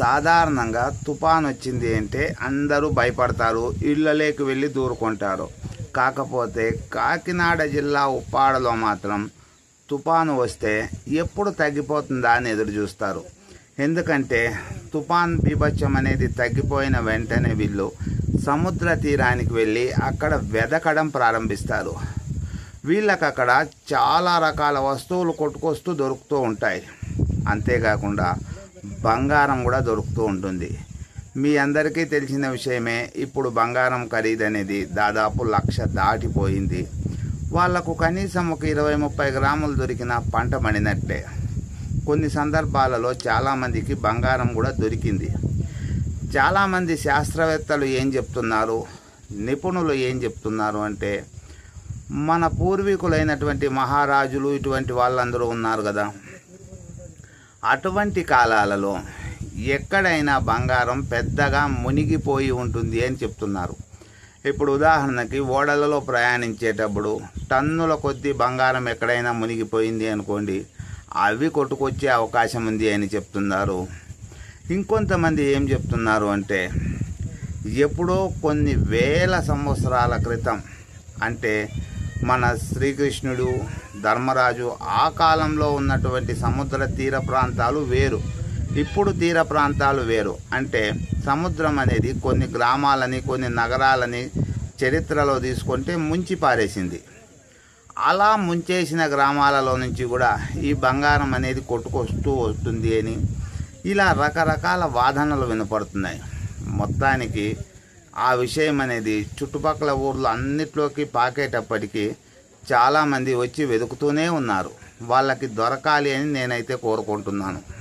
సాధారణంగా తుఫాన్ వచ్చింది అంటే అందరూ భయపడతారు ఇళ్ళలోకి వెళ్ళి దూరుకుంటారు. కాకపోతే కాకినాడ జిల్లా ఉప్పాడలో మాత్రం తుఫాను వస్తే ఎప్పుడు తగ్గిపోతుందా అని ఎదురు చూస్తారు. ఎందుకంటే తుఫాన్ బీభత్యం అనేది తగ్గిపోయిన వెంటనే వీళ్ళు సముద్ర తీరానికి వెళ్ళి అక్కడ వెదకడం ప్రారంభిస్తారు. వీళ్ళకి అక్కడ చాలా రకాల వస్తువులు కొట్టుకొస్తూ దొరుకుతూ ఉంటాయి. అంతేకాకుండా బంగారం కూడా దొరుకుతూ ఉంటుంది. మీ అందరికీ తెలిసిన విషయమే ఇప్పుడు బంగారం ఖరీదు అనేది దాదాపు లక్ష దాటిపోయింది. వాళ్ళకు కనీసం ఒక ఇరవై ముప్పై గ్రాములు దొరికిన పంట పడినట్టే కొన్ని సందర్భాలలో చాలామందికి బంగారం కూడా దొరికింది. చాలామంది శాస్త్రవేత్తలు ఏం చెప్తున్నారు? నిపుణులు ఏం చెప్తున్నారు అంటే మన పూర్వీకులైనటువంటి మహారాజులు ఇటువంటి వాళ్ళందరూ ఉన్నారు కదా. అటువంటి కాలాలలో ఎక్కడైనా బంగారం పెద్దగా మునిగిపోయి ఉంటుంది అని చెప్తున్నారు. ఇప్పుడు ఉదాహరణకి ఓడలలో ప్రయాణించేటప్పుడు టన్నుల కొద్దీ బంగారం ఎక్కడైనా మునిగిపోయింది అనుకోండి అవి కొట్టుకొచ్చే అవకాశం ఉంది అని చెప్తున్నారు. ఇంకొంతమంది ఏం చెప్తున్నారు అంటే ఎప్పుడో కొన్ని వేల సంవత్సరాల క్రితం అంటే మన శ్రీకృష్ణుడు ధర్మరాజు ఆ కాలంలో ఉన్నటువంటి సముద్ర తీర ప్రాంతాలు వేరు. ఇప్పుడు తీర ప్రాంతాలు వేరు. అంటే సముద్రం అనేది కొన్ని గ్రామాలని కొన్ని నగరాలని చరిత్రలో తీసుకుంటే ముంచి పారేసింది. అలా ముంచేసిన గ్రామాలలో నుంచి కూడా ఈ బంగారం అనేది కొట్టుకొస్తూ వస్తుంది అని ఇలా రకరకాల వాదనలు వినపడుతున్నాయి. మొత్తానికి ఆ విషయం అనేది చుట్టుపక్కల ఊర్లు అన్నిట్లోకి పాకేటప్పటికీ చాలామంది వచ్చి వెతుకుతూనే ఉన్నారు. వాళ్ళకి దొరకాలి అని నేనైతే కోరుకుంటున్నాను.